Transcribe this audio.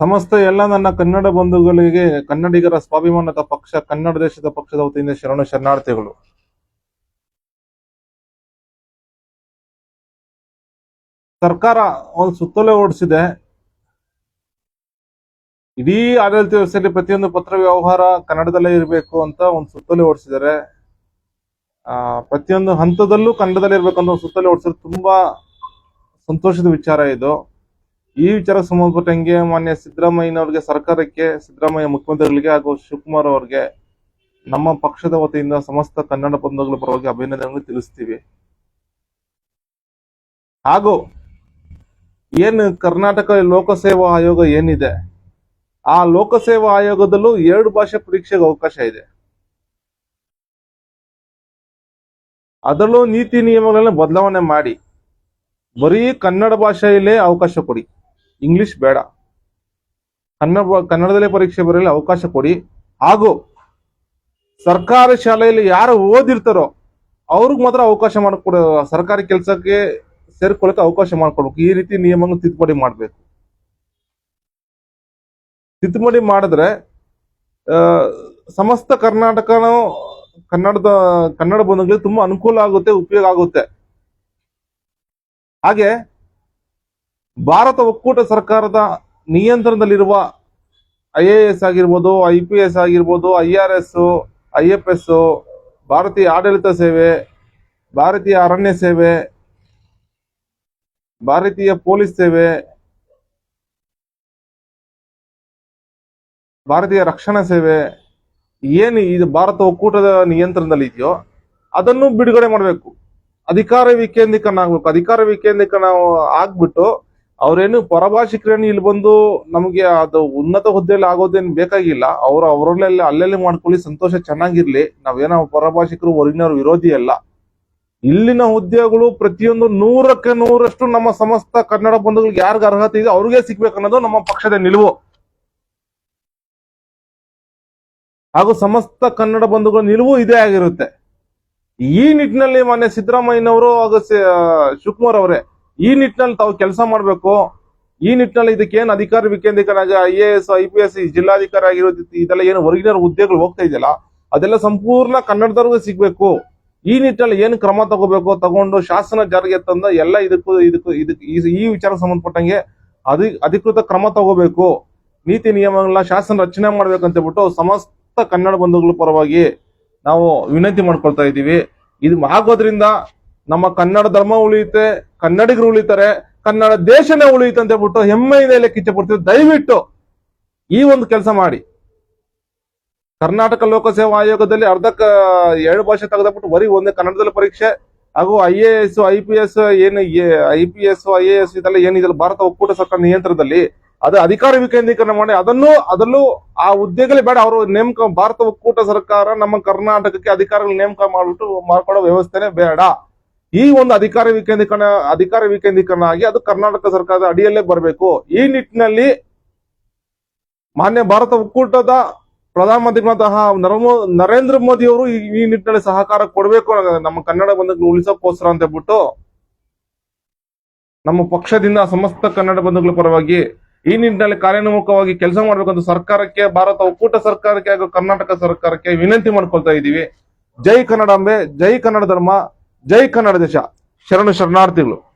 ಸಮಸ್ತ ಎಲ್ಲ ನನ್ನ ಕನ್ನಡ ಬಂಧುಗಳಿಗೆ, ಕನ್ನಡಿಗರ ಸ್ವಾಭಿಮಾನದ ಪಕ್ಷ, ಕನ್ನಡ ದೇಶದ ಪಕ್ಷದ ವತಿಯಿಂದ ಶರಣ ಶರಣಾರ್ಥಿಗಳು. ಸರ್ಕಾರ ಒಂದು ಸುತ್ತೋಲೆ ಓಡಿಸಿದೆ ಇಡೀ ಆಡಳಿತ ವ್ಯವಸ್ಥೆಯಲ್ಲಿ ಪ್ರತಿಯೊಂದು ಪತ್ರ ವ್ಯವಹಾರ ಕನ್ನಡದಲ್ಲೇ ಇರಬೇಕು ಅಂತ ಒಂದು ಸುತ್ತೋಲೆ ಓಡಿಸಿದ್ದಾರೆ ಆ, ಪ್ರತಿಯೊಂದು ಹಂತದಲ್ಲೂ ಕನ್ನಡದಲ್ಲೇ ಇರ್ಬೇಕು ಅಂತ ಒಂದು ಸುತ್ತೋಲೆ ಓಡಿಸಿದ್ರೆ ತುಂಬಾ ಸಂತೋಷದ ವಿಚಾರ ಇದು. ಈ ವಿಚಾರ ಸಂಬಂಧಪಟ್ಟಂಗೆ ಮಾನ್ಯ ಸಿದ್ದರಾಮಯ್ಯನವ್ರಿಗೆ, ಸರ್ಕಾರಕ್ಕೆ ಸಿದ್ದರಾಮಯ್ಯ ಮುಖ್ಯಮಂತ್ರಿಗಳಿಗೆ ಹಾಗೂ ಶಿವಕುಮಾರ್ ಅವರಿಗೆ ನಮ್ಮ ಪಕ್ಷದ ವತಿಯಿಂದ ಸಮಸ್ತ ಕನ್ನಡ ಬಂಧುಗಳ ಪರವಾಗಿ ಅಭಿನಂದನೆಗಳು ತಿಳಿಸ್ತೀವಿ. ಹಾಗೂ ಏನು ಕರ್ನಾಟಕ ಲೋಕಸೇವಾ ಆಯೋಗ ಏನಿದೆ, ಆ ಲೋಕಸೇವಾ ಆಯೋಗದಲ್ಲೂ ಎರಡು ಭಾಷೆ ಪರೀಕ್ಷೆಗೆ ಅವಕಾಶ ಇದೆ. ಅದರಲ್ಲೂ ನೀತಿ ನಿಯಮಗಳನ್ನ ಬದಲಾವಣೆ ಮಾಡಿ, ಬರೀ ಕನ್ನಡ ಭಾಷೆಯಲ್ಲೇ ಅವಕಾಶ ಕೊಡಿ. ಇಂಗ್ಲಿಷ್ ಬೇಡ. ಕನ್ನಡ ಕನ್ನಡದಲ್ಲೇ ಪರೀಕ್ಷೆ ಬರೆಯಲು ಅವಕಾಶ ಕೊಡಿ. ಹಾಗೂ ಸರ್ಕಾರಿ ಶಾಲೆಯಲ್ಲಿ ಯಾರು ಓದಿರ್ತಾರೋ ಅವ್ರಿಗೆ ಮಾತ್ರ ಅವಕಾಶ ಮಾಡಿಕೊಡ, ಸರ್ಕಾರಿ ಕೆಲಸಕ್ಕೆ ಸೇರ್ಕೊಳ್ಳೋಕೆ ಅವಕಾಶ ಮಾಡ್ಕೊಡ್ಬೇಕು. ಈ ರೀತಿ ನಿಯಮವನ್ನು ತಿದ್ದುಪಡಿ ಮಾಡಬೇಕು. ತಿದ್ದುಪಡಿ ಮಾಡಿದ್ರೆ ಸಮಸ್ತ ಕರ್ನಾಟಕನು ಕನ್ನಡದ, ಕನ್ನಡ ಬಂಧುಗಳಿಗೆ ತುಂಬಾ ಅನುಕೂಲ ಆಗುತ್ತೆ, ಉಪಯೋಗ ಆಗುತ್ತೆ. ಹಾಗೆ ಭಾರತ ಒಕ್ಕೂಟ ಸರ್ಕಾರದ ನಿಯಂತ್ರಣದಲ್ಲಿರುವ ಐ ಎ ಎಸ್ ಆಗಿರ್ಬೋದು, ಐ ಪಿ ಎಸ್ ಆಗಿರ್ಬೋದು, I R S, I F S, ಭಾರತೀಯ ಆಡಳಿತ ಸೇವೆ, ಭಾರತೀಯ ಅರಣ್ಯ ಸೇವೆ, ಭಾರತೀಯ ಪೊಲೀಸ್ ಸೇವೆ, ಭಾರತೀಯ ರಕ್ಷಣಾ ಸೇವೆ, ಏನು ಇದು ಭಾರತ ಒಕ್ಕೂಟದ ನಿಯಂತ್ರಣದಲ್ಲಿ ಇದೆಯೋ ಅದನ್ನು ಬಿಡುಗಡೆ ಮಾಡಬೇಕು. ಅಧಿಕಾರ ವಿಕೇಂದ್ರೀಕರಣ ಆಗ್ಬೇಕು. ಅಧಿಕಾರ ವಿಕೇಂದ್ರೀಕರಣ ಆಗ್ಬಿಟ್ಟು ಅವ್ರೇನು ಪರಭಾಷಿಕರೇನು ಇಲ್ಲಿ ಬಂದು ನಮಗೆ ಅದು ಉನ್ನತ ಹುದ್ದೆಯಲ್ಲಿ ಆಗೋದೇನು ಬೇಕಾಗಿಲ್ಲ. ಅವರು ಅವರಲ್ಲೇ ಅಲ್ಲಲ್ಲೇ ಮಾಡ್ಕೊಳ್ಳಿ, ಸಂತೋಷ ಚೆನ್ನಾಗಿರ್ಲಿ. ನಾವೇನೋ ಪರಭಾಷಿಕರು ಹೊರಗಿನವ್ರ ವಿರೋಧಿ ಅಲ್ಲ. ಇಲ್ಲಿನ ಹುದ್ದೆಗಳು ಪ್ರತಿಯೊಂದು ನೂರಕ್ಕೆ ನೂರಷ್ಟು ನಮ್ಮ ಸಮಸ್ತ ಕನ್ನಡ ಬಂಧುಗಳಿಗೆ ಯಾರಿಗ ಅರ್ಹತೆ ಇದೆ ಅವ್ರಿಗೆ ಸಿಗ್ಬೇಕು ಅನ್ನೋದು ನಮ್ಮ ಪಕ್ಷದ ನಿಲುವು. ಹಾಗೂ ಸಮಸ್ತ ಕನ್ನಡ ಬಂಧುಗಳ ನಿಲುವು ಇದೇ ಆಗಿರುತ್ತೆ. ಈ ನಿಟ್ಟಿನಲ್ಲಿ ಮಾನ್ಯ ಸಿದ್ದರಾಮಯ್ಯನವರು ಹಾಗೂ ಶಿವಕುಮಾರ್ ಅವರೇ ಈ ನಿಟ್ಟಿನಲ್ಲಿ ತಾವು ಕೆಲಸ ಮಾಡಬೇಕು. ಈ ನಿಟ್ಟಿನಲ್ಲಿ ಇದಕ್ಕೆ ಏನು ಅಧಿಕಾರ ವಿಕೇಂದ್ರೀಕರಣ, I A S, I P S ಜಿಲ್ಲಾಧಿಕಾರಿ ಆಗಿರೋದು ಇದೆಲ್ಲ ಏನು ಹೊರಗಿನ ಹುದ್ದೆಗಳು ಹೋಗ್ತಾ ಇದೆಯಲ್ಲ, ಅದೆಲ್ಲ ಸಂಪೂರ್ಣ ಕನ್ನಡದವ್ರಿಗೆ ಸಿಗ್ಬೇಕು. ಈ ನಿಟ್ಟಿನಲ್ಲಿ ಏನು ಕ್ರಮ ತಗೋಬೇಕು ತಗೊಂಡು ಶಾಸನ ಜಾರಿಗೆ ತಂದ ಎಲ್ಲ ಇದಕ್ಕೂ ಇದಕ್ಕೂ, ಇದಕ್ಕೆ, ಈ- ವಿಚಾರ ಸಂಬಂಧಪಟ್ಟಂಗೆ ಅಧಿ, ಅಧಿಕೃತ ಕ್ರಮ ತಗೋಬೇಕು. ನೀತಿ ನಿಯಮಗಳನ್ನ ಶಾಸನ ರಚನೆ ಮಾಡ್ಬೇಕಂತ ಹೇಳ್ಬಿಟ್ಟು ಸಮಸ್ತ ಕನ್ನಡ ಬಂಧುಗಳ ಪರವಾಗಿ ನಾವು ವಿನಂತಿ ಮಾಡ್ಕೊಳ್ತಾ ಇದ್ದೀವಿ ಇದು ಆಗೋದ್ರಿಂದ ನಮ್ಮ ಕನ್ನಡ ಧರ್ಮ ಉಳಿಯುತ್ತೆ, ಕನ್ನಡಿಗರು ಉಳಿತಾರೆ, ಕನ್ನಡ ದೇಶನೇ ಉಳಿಯುತ್ತೆ ಅಂತ ಹೇಳ್ಬಿಟ್ಟು ಹೆಮ್ಮೆಯಿಂದ ಲೆಕ್ಕಿಚ್ಚೆ ಇಚ್ಛೆ ಪಡ್ತೀವಿ ದಯವಿಟ್ಟು ಈ ಒಂದು ಕೆಲಸ ಮಾಡಿ. ಕರ್ನಾಟಕ ಲೋಕಸೇವಾ ಆಯೋಗದಲ್ಲಿ ಅರ್ಧಕ್ಕ ಎರಡು ಭಾಷೆ ತೆಗೆದ್ಬಿಟ್ಟು ಬರೀ ಒಂದೇ ಕನ್ನಡದಲ್ಲಿ ಪರೀಕ್ಷೆ, ಹಾಗೂ I A S, I P S, ಏನು I P S, I A S ಇದೆಲ್ಲ ಏನಿದೆ ಭಾರತ ಒಕ್ಕೂಟ ಸರ್ಕಾರ ನಿಯಂತ್ರಣದಲ್ಲಿ ಅದು ಅಧಿಕಾರ ವಿಕೇಂದ್ರೀಕರಣ ಮಾಡಿ ಅದನ್ನು, ಅದರಲ್ಲೂ ಆ ಹುದ್ದೆಗಳೇ ಬೇಡ, ಅವರು ನೇಮಕ, ಭಾರತ ಒಕ್ಕೂಟ ಸರ್ಕಾರ ನಮ್ಮ ಕರ್ನಾಟಕಕ್ಕೆ ಅಧಿಕಾರಗಳು ನೇಮಕ ಮಾಡ್ಬಿಟ್ಟು ಮಾಡ್ಕೊಳ್ಳೋ ವ್ಯವಸ್ಥೆನೇ ಬೇಡ. ಈ ಒಂದು ಅಧಿಕಾರ ವಿಕೇಂದ್ರೀಕರಣ ಅಧಿಕಾರ ವಿಕೇಂದ್ರೀಕರಣ ಆಗಿ ಅದು ಕರ್ನಾಟಕ ಸರ್ಕಾರದ ಅಡಿಯಲ್ಲೇ ಬರಬೇಕು. ಈ ನಿಟ್ಟಿನಲ್ಲಿ ಮಾನ್ಯ ಭಾರತ ಒಕ್ಕೂಟದ ಪ್ರಧಾನಮಂತ್ರಿಗಳಂತಹ ನರೇಂದ್ರ ಮೋದಿ ಅವರು ಈ ನಿಟ್ಟಿನಲ್ಲಿ ಸಹಕಾರ ಕೊಡಬೇಕು ನಮ್ಮ ಕನ್ನಡ ಬಂಧುಗಳು ಉಳಿಸೋಕೋಸ್ಕರ ಅಂತ ಹೇಳ್ಬಿಟ್ಟು ನಮ್ಮ ಪಕ್ಷದಿಂದ ಸಮಸ್ತ ಕನ್ನಡ ಬಂಧುಗಳ ಪರವಾಗಿ ಈ ನಿಟ್ಟಿನಲ್ಲಿ ಕಾರ್ಯೋನ್ಮುಖವಾಗಿ ಕೆಲಸ ಮಾಡಬೇಕಂತ ಸರ್ಕಾರಕ್ಕೆ, ಭಾರತ ಒಕ್ಕೂಟ ಸರ್ಕಾರಕ್ಕೆ ಹಾಗೂ ಕರ್ನಾಟಕ ಸರ್ಕಾರಕ್ಕೆ ವಿನಂತಿ ಮಾಡ್ಕೊಳ್ತಾ ಇದ್ದೀವಿ. ಜೈ ಕನ್ನಡಾಂಬೆ ಜೈ ಕನ್ನಡ ಧರ್ಮ. ಜೈ ಕನ್ನಡ ದೇಶ. ಶರಣ ಶರಣಾರ್ಥಿಗಳು.